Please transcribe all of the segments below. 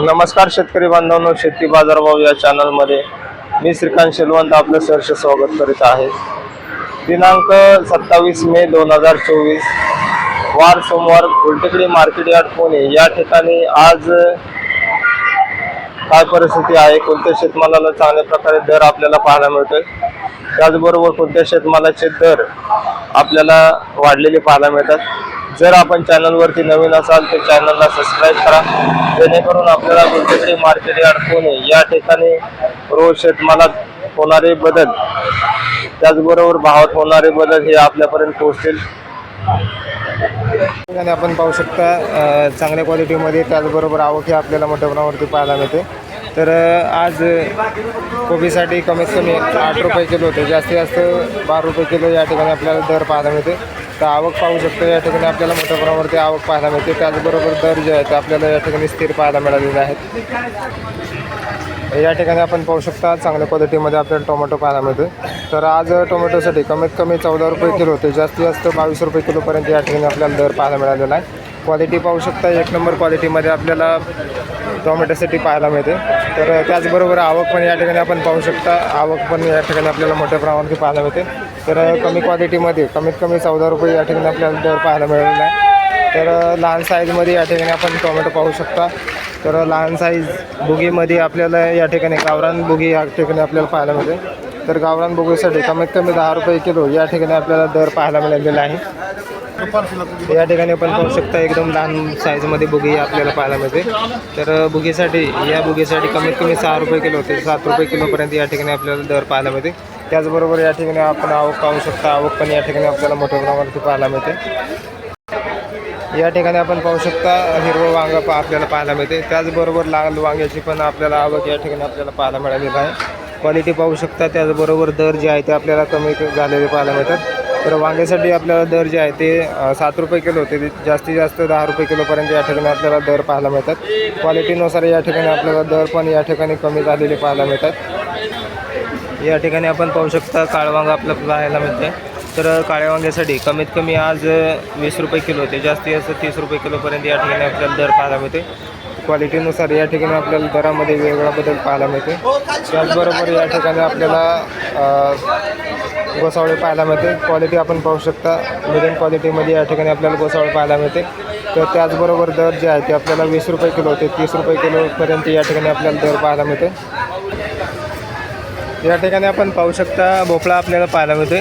नमस्कार शेतकरी बांधवांनो शेती बाजारभाव या चॅनलमध्ये मी श्रीकांत शेलवंत आपलं सहर्ष स्वागत करीत आहे. दिनांक सत्तावीस मे दोन हजार चोवीस वार सोमवार उलटेकडी मार्केट यार्ड पुणे. या ठिकाणी आज काय परिस्थिती आहे? कोणत्या शेतमालाला चांगल्या प्रकारे दर आपल्याला पाहायला मिळतोय? त्याचबरोबर कोणत्या शेतमालाचे दर आपल्याला वाढलेले पाहायला मिळतात? जर आपण चॅनलवरती नवीन असाल तर चॅनलला सबस्क्राईब करा. जेणेकरून आपल्याला गुलटेकडी मार्केट यार्ड पुणे या ठिकाणी रोज शेतमालात होणारे बदल त्याचबरोबर भावात होणारे बदल हे आपल्यापर्यंत पोहोचतील. ठिकाणी आपण पाहू शकता चांगल्या क्वालिटीमध्ये त्याचबरोबर आवक ही आपल्याला मोठ्या प्रमाणावरती पाहायला मिळते. तर आज कोबीसाठी कमीत कमी आठ रुपये किलो होते. जास्तीत जास्त बारा रुपये किलो या ठिकाणी आपल्याला दर पाहायला मिळते. तर आवक पाहू शकतो. या ठिकाणी आपल्याला मोठ्या प्रमाणावरती आवक पाहायला मिळते. त्याचबरोबर दर जे आहेत ते आपल्याला या ठिकाणी स्थिर पाहायला मिळालेले आहेत. या ठिकाणी आपण पाहू शकता चांगल्या क्वालिटीमध्ये आपल्याला टोमॅटो पाहायला मिळतो तर आज टोमॅटोसाठी कमीत कमी चौदा रुपये किलो होते. जास्तीत जास्त बावीस रुपये किलोपर्यंत या ठिकाणी आपल्याला दर पाहायला मिळालेला आहे. क्वालिटी पाहू शकता एक नंबर क्वालिटीमध्ये आपल्याला टोमॅटोसाठी पाहायला मिळते. तर त्याचबरोबर आवक पण या ठिकाणी आपण पाहू शकता. आवक पण या ठिकाणी आपल्याला मोठ्या प्रमाणावरती पाहायला मिळते. तर कमी क्वालिटीमध्ये कमीत कमी चौदा रुपये या ठिकाणी आपल्याला दर पाहायला मिळालेला आहे. तर लहान साईजमध्ये या ठिकाणी आपण टोमॅटो पाहू शकता. तर लहान साईज बुगीमध्ये आपल्याला या ठिकाणी गावरान बुगी या ठिकाणी आपल्याला पाहायला मिळते. तर गावरान बुगीसाठी कमीत कमी दहा रुपये किलो या ठिकाणी आपल्याला दर पाहायला मिळालेला आहे. या ठिकाणी आपण पाहू शकता एकदम लहान साईजमध्ये बुगी आपल्याला पाहायला मिळते. तर बुगीसाठी या बुगीसाठी कमीत कमी सहा रुपये किलो होते सात रुपये किलोपर्यंत या ठिकाणी आपल्याला दर पाहायला मिळते. त्याचबरोबर या ठिकाणी आपण आवक पाहू शकता. आवक पण या ठिकाणी आपल्याला मोठ्या प्रमाणावरती पाहायला मिळते. या ठिकाणी आपण पाहू शकता हिरवं वांग पा आपल्याला पाहायला मिळते. त्याचबरोबर लाल वांग्याची पण आपल्याला आवक या ठिकाणी आपल्याला पाहायला मिळालेली आहे. क्वालिटी पाहू शकता त्याचबरोबर दर जे आहे ते आपल्याला कमी झालेले पाहायला मिळतात. तर वांग्यासाठी आपल्याला दर जे आहे ते सात रुपये किलो होते. ते जास्तीत जास्त दहा रुपये किलोपर्यंत या ठिकाणी आपल्याला दर पाहायला मिळतात. क्वालिटीनुसार या ठिकाणी आपल्याला दर पण या ठिकाणी कमी झालेले पाहायला मिळतात. या ठिकाणी आपण पाहू शकता काळवांग आपलं पाहायला मिळते तर काळ्या वांग्यासाठी कमीत कमी आज वीस रुपये किलो होते. जास्तीत जास्त तीस रुपये किलोपर्यंत या ठिकाणी आपल्याला दर पाहायला मिळते क्वालिटीनुसार या ठिकाणी आपल्याला दरामध्ये वेगळा बदल पाहायला मिळते त्याचबरोबर या ठिकाणी आपल्याला गोसावळे पाहायला मिळते क्वालिटी आपण पाहू शकता. मिडियम क्वालिटीमध्ये या ठिकाणी आपल्याला गोसावळे पाहायला मिळते तर त्याचबरोबर दर जे आहे ते आपल्याला वीस रुपये किलो होते. तीस रुपये किलोपर्यंत या ठिकाणी आपल्याला दर पाहायला मिळते या ठिकाणी आपण पाहू शकता भोपळा आपल्याला पाहायला मिळते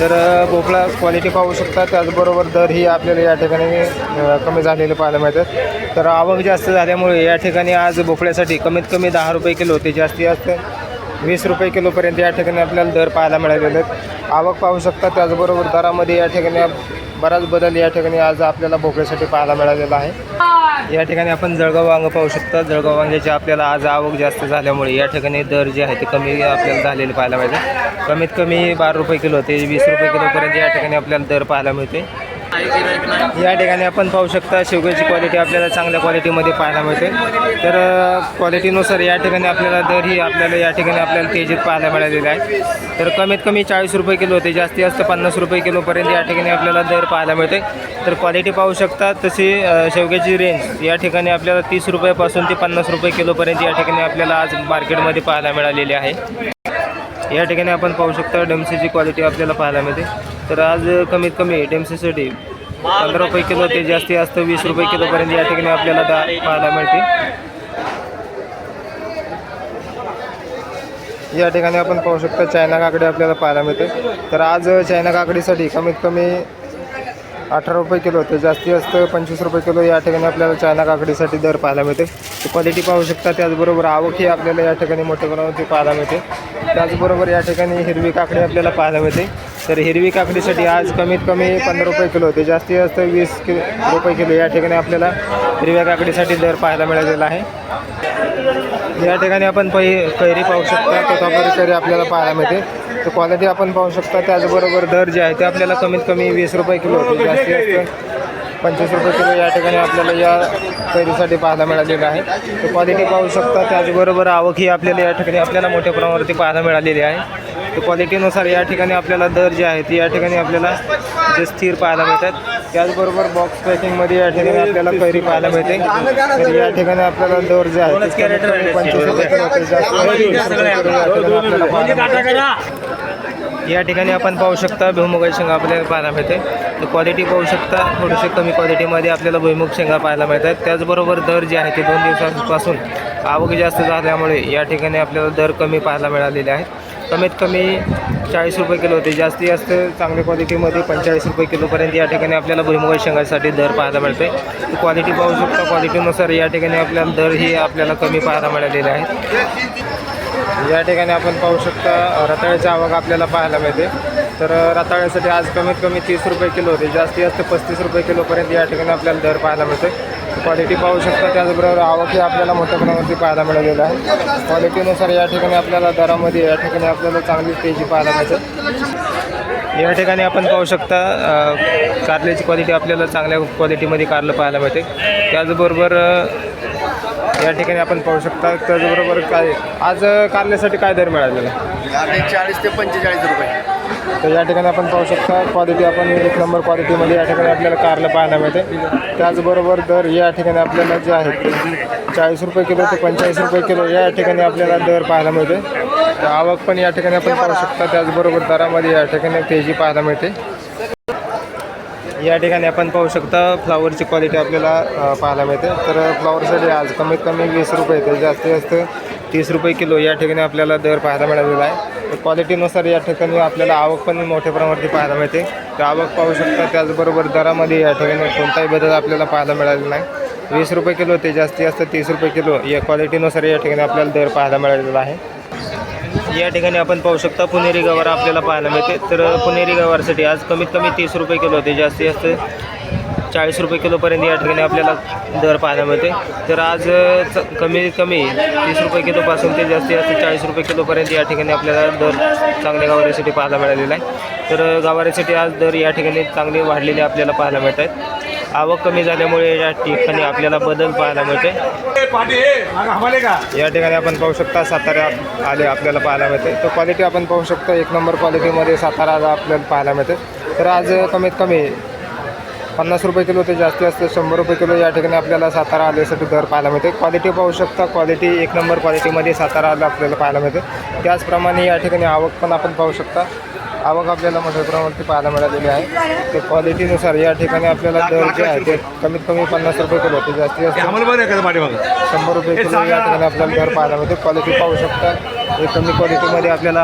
तर भोपळा क्वालिटी पाहू शकता. त्याचबरोबर दर ही आपल्याला या ठिकाणी कमी झालेले पाहायला मिळतात तर आवक जास्त झाल्यामुळे या ठिकाणी आज भोपळ्यासाठी कमीत कमी दहा रुपये किलो ते जास्तीत जास्त वीस रुपये किलोपर्यंत या ठिकाणी आपल्याला दर पाहायला मिळालेले आहेत. आवक पाहू शकता त्याचबरोबर दरामध्ये या ठिकाणी बराच बदल या ठिकाणी आज आपल्याला भोपळ्यासाठी पाहायला मिळालेला आहे. या ठिकाणी आपण जळगाव वांग पाहू शकता. जळगाव वांग्याची आपल्याला आज आवक जास्त झाल्यामुळे या ठिकाणी दर जे आहे ते कमी आपल्याला झालेले पाहायला मिळते कमीत कमी बारा रुपये किलो ते वीस रुपये किलोपर्यंत या ठिकाणी आपल्याला दर पाहायला मिळते या ठिकाणी आपण पाहू शकता शेवग्याची क्वालिटी आपल्याला चांगल्या क्वालिटीमध्ये पाहायला मिळते. तर क्वालिटीनुसार या ठिकाणी आपल्याला दर ही आपल्याला या ठिकाणी आपल्याला तेजीत पाहायला मिळालेली आहे. तर कमीत कमी चाळीस रुपये किलो होते जास्तीत जास्त पन्नास रुपये किलोपर्यंत या ठिकाणी आपल्याला दर पाहायला मिळते. तर क्वालिटी पाहू शकता तशी शेवग्याची रेंज या ठिकाणी आपल्याला तीस रुपयापासून ते पन्नास रुपये किलोपर्यंत या ठिकाणी आपल्याला आज मार्केटमध्ये पाहायला मिळालेली आहे. या ठिकाणी आपण पाहू शकता डेमसीची क्वालिटी आपल्याला पाहायला मिळते. तर आज कमीत कमी डेमसीसाठी पंधरा रुपये किलो ते जास्तीत जास्त वीस रुपये किलोपर्यंत या ठिकाणी आपल्याला दा पाहायला मिळते. या ठिकाणी आपण पाहू शकता चायना काकडी आपल्याला पाहायला मिळते. तर आज चायना काकडीसाठी कमीत कमी अठरा रुपये किलो ते जास्तीत जास्त पंचवीस रुपये किलो या ठिकाणी आपल्याला चायना काकडीसाठी दर पाहायला मिळते. क्वालिटी पाहू शकता त्याचबरोबर आवकही आपल्याला या ठिकाणी मोठ्या प्रमाणावरती पाहायला मिळते. त्याचबरोबर या ठिकाणी हिरवी काकडी आपल्याला पाहायला मिळते. तर हिरवी काकडीसाठी आज कमीत कमी पंधरा रुपये किलो होते. जास्तीत जास्त वीस कि रुपये किलो या ठिकाणी आपल्याला हिरव्या काकडीसाठी दर पाहायला मिळालेला आहे. या ठिकाणी आपण पै कैरी पाहू शकता तोतापुरी कैरी आपल्याला पाहायला मिळते. तर क्वालिटी आपण पाहू शकता त्याचबरोबर दर जे आहे ते आपल्याला कमीत कमी वीस रुपये किलो होते. जास्तीत जास्त पंचवीस रुपये किलो या ठिकाणी आपल्याला या कैरीसाठी पाहायला मिळालेलं आहे. तर क्वालिटी पाहू शकता त्याचबरोबर आवक ही आपल्याला या ठिकाणी आपल्याला मोठ्या प्रमाणावरती पाहायला मिळालेली आहे. तर क्वालिटीनुसार या ठिकाणी आपल्याला दर जे आहेत ते या ठिकाणी आपल्याला जे स्थिर पाहायला मिळतात. त्याचबरोबर बॉक्स पॅकिंगमध्ये या ठिकाणी आपल्याला कैरी पाहायला मिळते. तर या ठिकाणी आपल्याला दर जे आहे पंचवीस रुपये किलो आपल्याला. या ठिकाणी आपण पाहू शकता भुईमुगाची शेंगा आपल्याला पाहायला मिळते. तर क्वालिटी पाहू शकता थोडीशी कमी क्वालिटीमध्ये आपल्याला भुईमुग शेंगा पाहायला मिळतात. त्याचबरोबर दर जे आहे ते दोन दिवसांपासून आवक जास्त झाल्यामुळे या ठिकाणी आपल्याला दर कमी पाहायला मिळालेले आहेत. कमीत कमी चाळीस रुपये किलो होते. जास्तीत जास्त चांगल्या क्वालिटीमध्ये पंचेचाळीस रुपये किलोपर्यंत या ठिकाणी आपल्याला भुईमुगाच्या शेंगासाठी दर पाहायला मिळते. क्वालिटी पाहू शकता क्वालिटीनुसार या ठिकाणी आपल्याला दर ही आपल्याला कमी पाहायला मिळालेले आहेत. या ठिकाणी आपण पाहू शकता रताळ्याची आवक आपल्याला पाहायला मिळते. तर रताळ्यासाठी आज कमीत कमी तीस रुपये किलो होते. जास्तीत जास्त पस्तीस रुपये किलोपर्यंत या ठिकाणी आपल्याला दर पाहायला मिळते क्वालिटी पाहू शकता त्याचबरोबर आवकही आपल्याला मोठ्या प्रमाणावरती पाहायला मिळालेलं आहे. क्वालिटीनुसार या ठिकाणी आपल्याला दरामध्ये या ठिकाणी आपल्याला चांगली तेजी पाहायला मिळते. या ठिकाणी आपण पाहू शकता कारल्याची क्वालिटी आपल्याला चांगल्या क्वालिटीमध्ये कारलं पाहायला मिळते. त्याचबरोबर या ठिकाणी आपण पाहू शकता त्याचबरोबर काय आज कारल्यासाठी काय दर मिळालेला? आहे? चाळीस ते पंचेचाळीस रुपये. तर या ठिकाणी आपण पाहू शकता क्वालिटी आपण एक नंबर क्वालिटीमध्ये या ठिकाणी आपल्याला कारलं पाहायला मिळते. त्याचबरोबर दर या ठिकाणी आपल्याला जे आहेत ते चाळीस रुपये किलो ते पंचेचाळीस रुपये किलो या ठिकाणी आपल्याला दर पाहायला मिळते. आवक पण या ठिकाणी आपण पाहू शकता त्याचबरोबर दरामध्ये या ठिकाणी तेजी पाहायला मिळते. या ठिकाणी आपण पाहू शकता फ्लावरची क्वालिटी आपल्याला पाहायला मिळते. तर फ्लावरसाठी आज कमीत कमी वीस रुपये तर जास्तीत जास्त तीस रुपये किलो या ठिकाणी आपल्याला दर पाहायला मिळालेला आहे. तर क्वालिटीनुसार या ठिकाणी आपल्याला आवक पण मोठ्या प्रमाणावरती पाहायला मिळते. तर आवक पाहू शकता त्याचबरोबर दरामध्ये या ठिकाणी कोणताही बदल आपल्याला पाहायला मिळालेला नाही. वीस रुपये किलो ते जास्तीत जास्त तीस रुपये किलो या क्वालिटीनुसार या ठिकाणी आपल्याला दर पाहायला मिळालेला आहे. या ठिकाणी आपण पाहू शकता पुणेरी गवार आपल्याला पाहायला मिळते. तर पुणेरी गवारसाठी आज कमीत कमी तीस रुपये किलो होते जास्तीत जास्त चाळीस रुपये किलोपर्यंत या ठिकाणी आपल्याला दर पाहायला मिळते. तर आज च कमीत कमी तीस रुपये किलोपासून ते जास्तीत जास्त चाळीस रुपये किलोपर्यंत या ठिकाणी आपल्याला दर चांगल्या गवारीसाठी पाहायला मिळालेला आहे. तर गवारीसाठी आज दर या ठिकाणी चांगले वाढलेले आपल्याला पाहायला मिळत आहेत. आवक कमी झाल्यामुळे या ठिकाणी आपल्याला बदल पाहायला मिळते या ठिकाणी आपण पाहू शकता सातारा आले आपल्याला पाहायला मिळते तर क्वालिटी आपण पाहू शकता. एक नंबर क्वालिटीमध्ये सातारा आला आपल्याला पाहायला मिळते तर आज कमीत कमी पन्नास रुपये किलो ते जास्तीत जास्त शंभर रुपये किलो या ठिकाणी आपल्याला सातारा आल्यासाठी दर पाहायला मिळते क्वालिटी पाहू शकता. क्वालिटी एक नंबर क्वालिटीमध्ये सातारा आलं आपल्याला पाहायला मिळते त्याचप्रमाणे या ठिकाणी आवक पण आपण पाहू शकता. आवक आपल्याला मोठ्या प्रमाणावरती पाहायला मिळालेली आहे. तर क्वालिटीनुसार या ठिकाणी आपल्याला दर जे आहे ते कमीत कमी पन्नास रुपये किलो ते जास्तीत जास्त शंभर रुपये किलो या ठिकाणी आपल्याला दर पाहायला मिळते. क्वालिटी पाहू शकता. हे कमी क्वालिटीमध्ये आपल्याला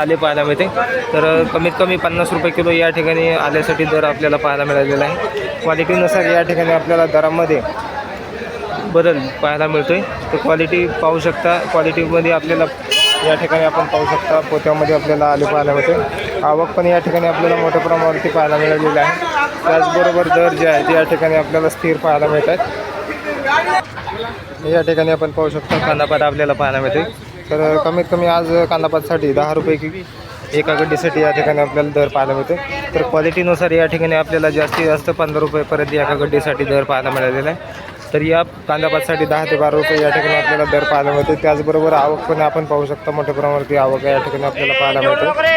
आले पाहायला मिळते. तर कमीत कमी पन्नास रुपये किलो या ठिकाणी आल्यासाठी दर आपल्याला पाहायला मिळालेला आहे. क्वालिटीनुसार या ठिकाणी आपल्याला दरामध्ये बदल पाहायला मिळतोय. तर क्वालिटी पाहू शकता. क्वालिटीमध्ये आपल्याला या ठिकाणी आपण पाहू शकता पोत्यामध्ये आपल्याला आले पाहायला होते आवक पण या ठिकाणी आपल्याला मोठ्या प्रमाणावरती पाहायला मिळालेली आहे. त्याचबरोबर दर जे आहे ते या ठिकाणी आपल्याला स्थिर पाहायला मिळतात या ठिकाणी आपण पाहू शकतो कांदापात आपल्याला पाहायला मिळते. तर कमीत कमी आज कांदापातसाठी दहा रुपये कि एका गड्डीसाठी या ठिकाणी आपल्याला दर पाहायला मिळते. तर क्वालिटीनुसार या ठिकाणी आपल्याला जास्तीत जास्त पंधरा रुपयेपर्यंत एका गड्डीसाठी दर पाहायला मिळालेला आहे. तर या कांदापातसाठी दहा ते बारा रुपये या ठिकाणी आपल्याला दर पाहायला मिळते. त्याचबरोबर आवक पण आपण पाहू शकता. मोठ्या प्रमाणावरती आवक या ठिकाणी आपल्याला पाहायला मिळते.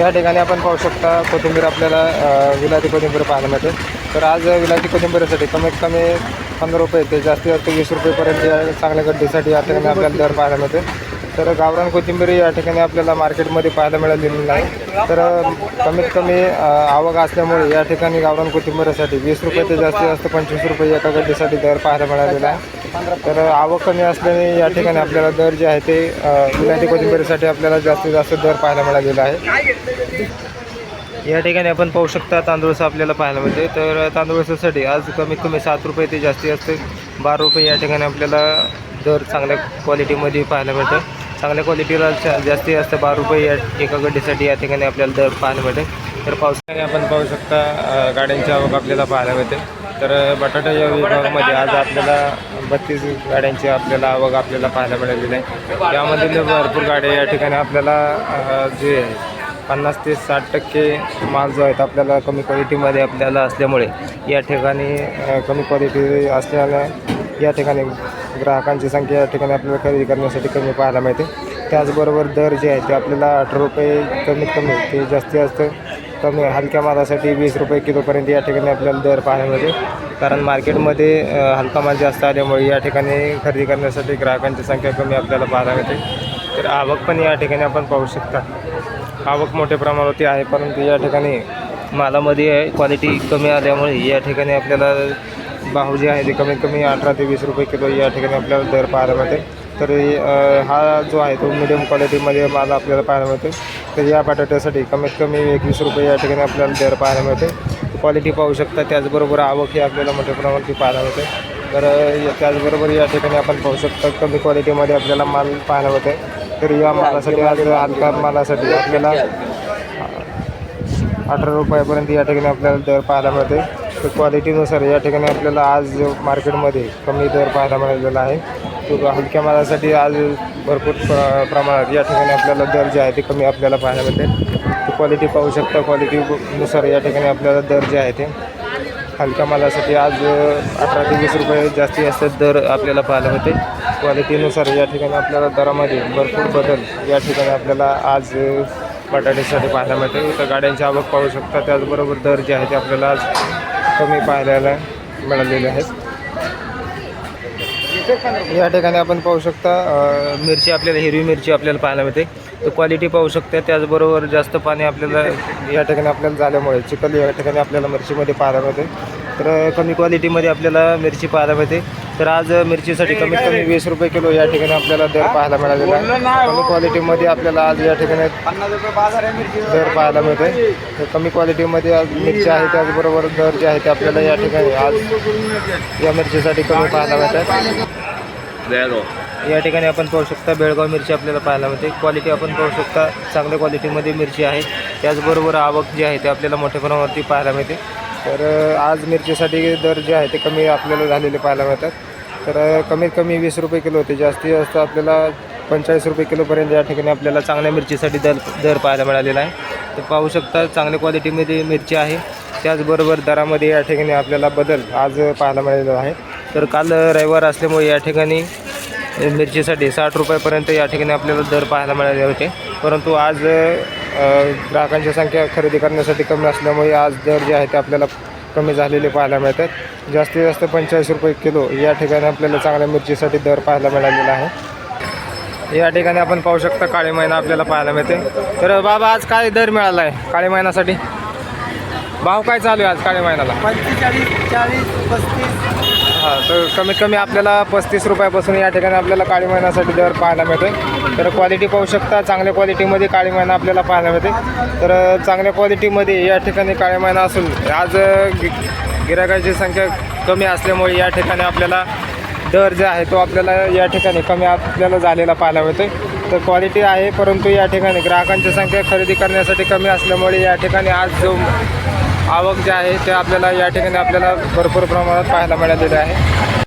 या ठिकाणी आपण पाहू शकता कोथिंबीर आपल्याला विलाती कोथिंबीर पाहायला मिळते. तर आज विलाती कोथिंबीरीसाठी कमीत कमी पंधरा रुपये ते जास्तीत जास्त वीस रुपयेपर्यंत या चांगल्या गड्डीसाठी या ठिकाणी आपल्याला दर पाहायला मिळते. तर गावरान कोथिंबीर या ठिकाणी आपल्याला मार्केटमध्ये पाहायला मिळालेली नाही. तर कमीत कमी आवक असल्यामुळे या ठिकाणी गावरान कोथिंबीरसाठी वीस रुपये ते जास्तीत जास्त पंचवीस रुपये एका गड्डीसाठी दर पाहायला मिळालेला आहे. तर आवक कमी असल्याने या ठिकाणी आपल्याला दर जे आहे ते अ, विलायती आपल्याला जास्तीत जास्त दर पाहायला मिळालेला आहे. या ठिकाणी आपण पाहू शकता तांदूळचं आपल्याला पाहायला मिळते. तर तांदूळसासाठी आज कमीत कमी सात रुपये ते जास्तीत जास्त बारा रुपये या ठिकाणी आपल्याला दर चांगल्या क्वालिटीमध्ये पाहायला मिळतं. चांगल्या क्वालिटीला जा- जास्तीत जास्त बारा रुपये या एका गड्डीसाठी या ठिकाणी आपल्याला दर पाहायला मिळते. तर पावसाने आपण पाहू शकता गाड्यांची आवक आपल्याला पाहायला मिळते. तर बटाटा या विभागामध्ये आज आपल्याला बत्तीस गाड्यांची आपल्याला आवक आपल्याला पाहायला मिळालेली आहे. त्यामधील भरपूर गाड्या या ठिकाणी आपल्याला जे पन्नास ते साठ टक्के माल जो आहे आपल्याला कमी क्वालिटीमध्ये आपल्याला असल्यामुळे या ठिकाणी कमी क्वालिटी असल्यानं या ठिकाणी ग्राहकांची संख्या या ठिकाणी आपल्याला खरेदी करण्यासाठी कमी पाहायला मिळते. त्याचबरोबर दर जे आहे ते आपल्याला अठरा रुपये कमीत कमी ते जास्तीत जास्त कमी हलक्या मालासाठी वीस रुपये किलोपर्यंत या ठिकाणी आपल्याला दर पाहायला मिळते. कारण मार्केटमध्ये हलका माल जास्त आल्यामुळे या ठिकाणी खरेदी करण्यासाठी ग्राहकांची संख्या कमी आपल्याला पाहायला मिळते. तर आवक पण या ठिकाणी आपण पाहू शकता. आवक मोठ्या प्रमाणावरती आहे परंतु या ठिकाणी मालामध्ये क्वालिटी कमी आल्यामुळे या ठिकाणी आपल्याला भाव जे आहे ते कमीत कमी अठरा ते वीस रुपये किलो या ठिकाणी आपल्याला दर पाहायला मिळते. तर हा जो आहे तो मिडियम क्वालिटीमध्ये माल आपल्याला पाहायला मिळते तर या बटाट्यासाठी कमीत कमी एकवीस रुपये या ठिकाणी आपल्याला दर पाहायला मिळते क्वालिटी पाहू शकता त्याचबरोबर आवक ही आपल्याला मोठ्या प्रमाणावरती पाहायला मिळते. तर त्याचबरोबर या ठिकाणी आपण पाहू शकता कमी क्वालिटीमध्ये आपल्याला माल पाहायला मिळते तर या मालासाठी आज हलका मालासाठी आपल्याला अठरा रुपयापर्यंत या ठिकाणी आपल्याला दर पाहायला मिळते तर क्वालिटीनुसार या ठिकाणी आपल्याला आज मार्केटमध्ये कमी दर पाहायला मिळालेला आहे. तो हलक्या मालासाठी आज भरपूर प्र प्रमाणात या ठिकाणी आपल्याला दर जे आहे ते कमी आपल्याला पाहायला मिळते. तर क्वालिटी पाहू शकता क्वालिटीनुसार या ठिकाणी आपल्याला दर जे आहे ते हलक्या मालासाठी आज अठरा ते वीस रुपये जास्तीत जास्त दर आपल्याला पाहायला मिळते. क्वालिटीनुसार या ठिकाणी आपल्याला दरामध्ये भरपूर बदल या ठिकाणी आपल्याला आज बटाट्यासाठी पाहायला मिळते. तर गाड्यांची आवक पाहू शकता त्याचबरोबर दर जे आहे ते आपल्याला आज कमी पाहायला मिळालेले आहेत. या ठिकाणी आपण पाहू शकता मिरची आपल्याला हिरवी मिरची आपल्याला पाहायला मिळते. तर क्वालिटी पाहू शकता त्याचबरोबर जास्त पाणी आपल्याला या ठिकाणी आपल्याला झाल्यामुळे चिखल या ठिकाणी आपल्याला मिरचीमध्ये पाहायला मिळते. तर कमी क्वालिटीमध्ये आपल्याला मिरची पाहायला मिळते. तर आज मिरचीसाठी कमीत कमी वीस रुपये किलो या ठिकाणी आपल्याला दर पाहायला मिळालेला आहे. कमी क्वालिटीमध्ये आपल्याला आज या ठिकाणी दर पाहायला मिळते तर कमी क्वालिटीमध्ये आज मिरची आहे त्याचबरोबर दर जे आहे ते आपल्याला या ठिकाणी आज या मिरचीसाठी कमी पाहायला मिळतात या ठिकाणी आपण पाहू शकता बेळगाव मिरची आपल्याला पाहायला मिळते. क्वालिटी आपण पाहू शकता चांगल्या क्वालिटीमध्ये मिरची आहे. त्याचबरोबर आवक जी आहे ते आपल्याला मोठ्या प्रमाणावरती पाहायला मिळते. तर आज मिरचीसाठी दर जे आहे ते कमी आपल्याला झालेले पाहायला मिळतात. तर कमीत कमी वीस रुपये किलो होते. जास्तीत जास्त आपल्याला पंचेचाळीस रुपये किलोपर्यंत या ठिकाणी आपल्याला चांगल्या मिरचीसाठी दर दर पाहायला मिळालेला आहे. तर पाहू शकता चांगल्या क्वालिटीमध्ये मिरची आहे. त्याचबरोबर दरामध्ये या ठिकाणी आपल्याला बदल आज पाहायला मिळालेला आहे. तर काल रविवार असल्यामुळे या ठिकाणी मिरचीसाठी साठ रुपयापर्यंत या ठिकाणी आपल्याला दर पाहायला मिळाले होते. परंतु आज ग्राहकांची संख्या खरेदी करण्यासाठी कमी असल्यामुळे आज दर जे आहे ते आपल्याला कमी झालेले पाहायला मिळतात. जास्तीत जास्त पंचेचाळीस रुपये किलो या ठिकाणी आपल्याला चांगल्या मिरचीसाठी दर पाहायला मिळालेला आहे. या ठिकाणी आपण पाहू शकता काळी महिना आपल्याला पाहायला मिळते. तर बाबा आज काय दर मिळाला आहे काळी महिन्यासाठी भाव काय चालू आहे आज काळी महिन्याला पंचेचाळीस चाळीस पस्तीस. हां तर कमीत कमी आपल्याला पस्तीस रुपयापासून या ठिकाणी आपल्याला काळी महिन्यासाठी दर पाहायला मिळते तर क्वालिटी पाहू शकता चांगल्या क्वालिटीमध्ये काळी महिना आपल्याला पाहायला मिळते. तर चांगल्या क्वालिटीमध्ये या ठिकाणी काळी महिना असून आज गि गिरायकाची संख्या कमी असल्यामुळे या ठिकाणी आपल्याला दर जे आहे तो आपल्याला या ठिकाणी कमी आपल्याला झालेला पाहायला मिळतो तर क्वालिटी आहे परंतु या ठिकाणी ग्राहकांची संख्या खरेदी करण्यासाठी कमी असल्यामुळे या ठिकाणी आज जो आवक जे आहे ते आपल्याला या ठिकाणी आपल्याला भरपूर प्रमाणात पाहायला मिळालेले आहे.